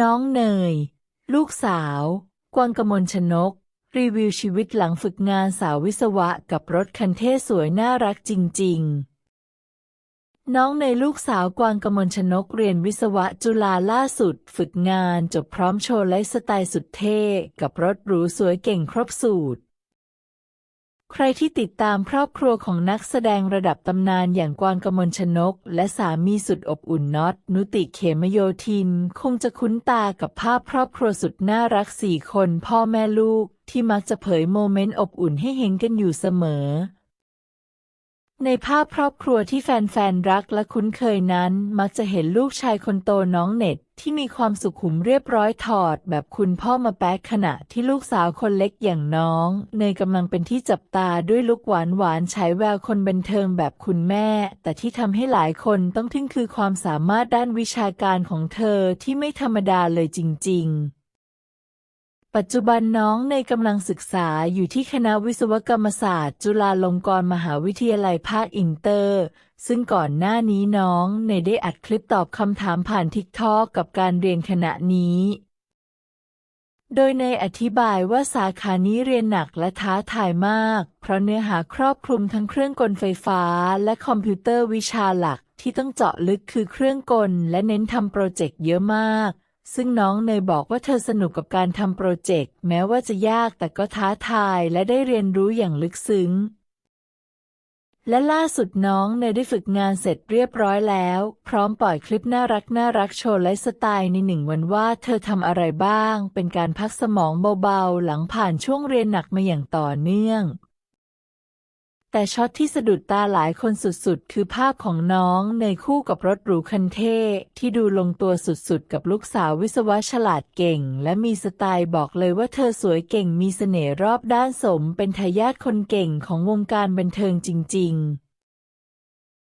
น้องเนย ลูกสาว กวางกมลชนก รีวิวชีวิตหลังฝึกงานสาววิศวะกับรถคันเท่สวยน่ารักจริง ๆ น้องในลูกสาวกวางกมลชนกเรียนวิศวะจุฬาล่าสุด ฝึกงานจบพร้อมโชว์ไลฟ์สไตล์สุดเท่ กับรถหรูสวยเก่งครบสูตร ใครที่ติดตามครอบครัวของนักแสดงระดับตำนานอย่างกวางกมลชนก และสามีสุดอบอุ่นน็อตนุติเขมโยธิน คงจะคุ้นตากับภาพครอบครัวสุดน่ารักสี่คนพ่อแม่ลูกที่มักจะเผยโมเมนต์อบอุ่นให้เห็นกันอยู่เสมอ ในภาพครอบครัวที่แฟนๆ รักและคุ้นเคยนั้น มักจะเห็นลูกชายคนโตน้องเน็ต ที่มีความสุขุมเรียบร้อยถอด แบบคุณพ่อมาแป๊กขณะที่ลูกสาวคนเล็กอย่างน้อง เนยกำลังเป็นที่จับตาด้วยลุกหวานหวานฉายแววคนบันเทิงแบบคุณแม่ แต่ที่ทำให้หลายคนต้องทึ่งคือความสามารถด้านวิชาการของเธอที่ไม่ธรรมดาเลยจริง ๆ ปัจจุบันน้องในกำลังศึกษาอยู่ที่คณะวิศวกรรมศาสตร์ จุฬาลงกรณ์มหาวิทยาลัยภาคอินเตอร์ ซึ่งก่อนหน้านี้น้องเนได้อัดคลิปตอบคำถามผ่านทิกทอกกับการเรียนคณะนี้ โดยในอธิบายว่าสาขานี้เรียนหนักและท้าทายมาก เพราะเนื้อหาครอบคลุมทั้งเครื่องกลไฟฟ้า และคอมพิวเตอร์วิชาหลักที่ต้องเจาะลึกคือเครื่องกลและเน้นทำโปรเจกต์เยอะมาก ซึ่งน้องเนยบอกว่าเธอสนุกกับการทำโปรเจกต์แม้ว่าจะยากแต่ก็ท้าทายและได้เรียนรู้อย่างลึกซึ้ง และล่าสุดน้องเนยได้ฝึกงานเสร็จเรียบร้อยแล้ว พร้อมปล่อยคลิปน่ารักน่ารักโชว์ไลฟ์สไตล์ในหนึ่งวันว่าเธอทำอะไรบ้าง เป็นการพักสมองเบาๆ หลังผ่านช่วงเรียนหนักมาอย่างต่อเนื่อง แต่ช็อตที่สะดุดตาหลายคนสุดๆ คือภาพของน้องในคู่กับรถหรูคันเท่ที่ดูลงตัวสุดๆ กับลูกสาววิศวะฉลาดเก่ง และมีสไตล์บอกเลยว่าเธอสวยเก่งมีเสน่ห์รอบด้านสม เป็นทายาทคนเก่งของวงการบันเทิงจริง ๆ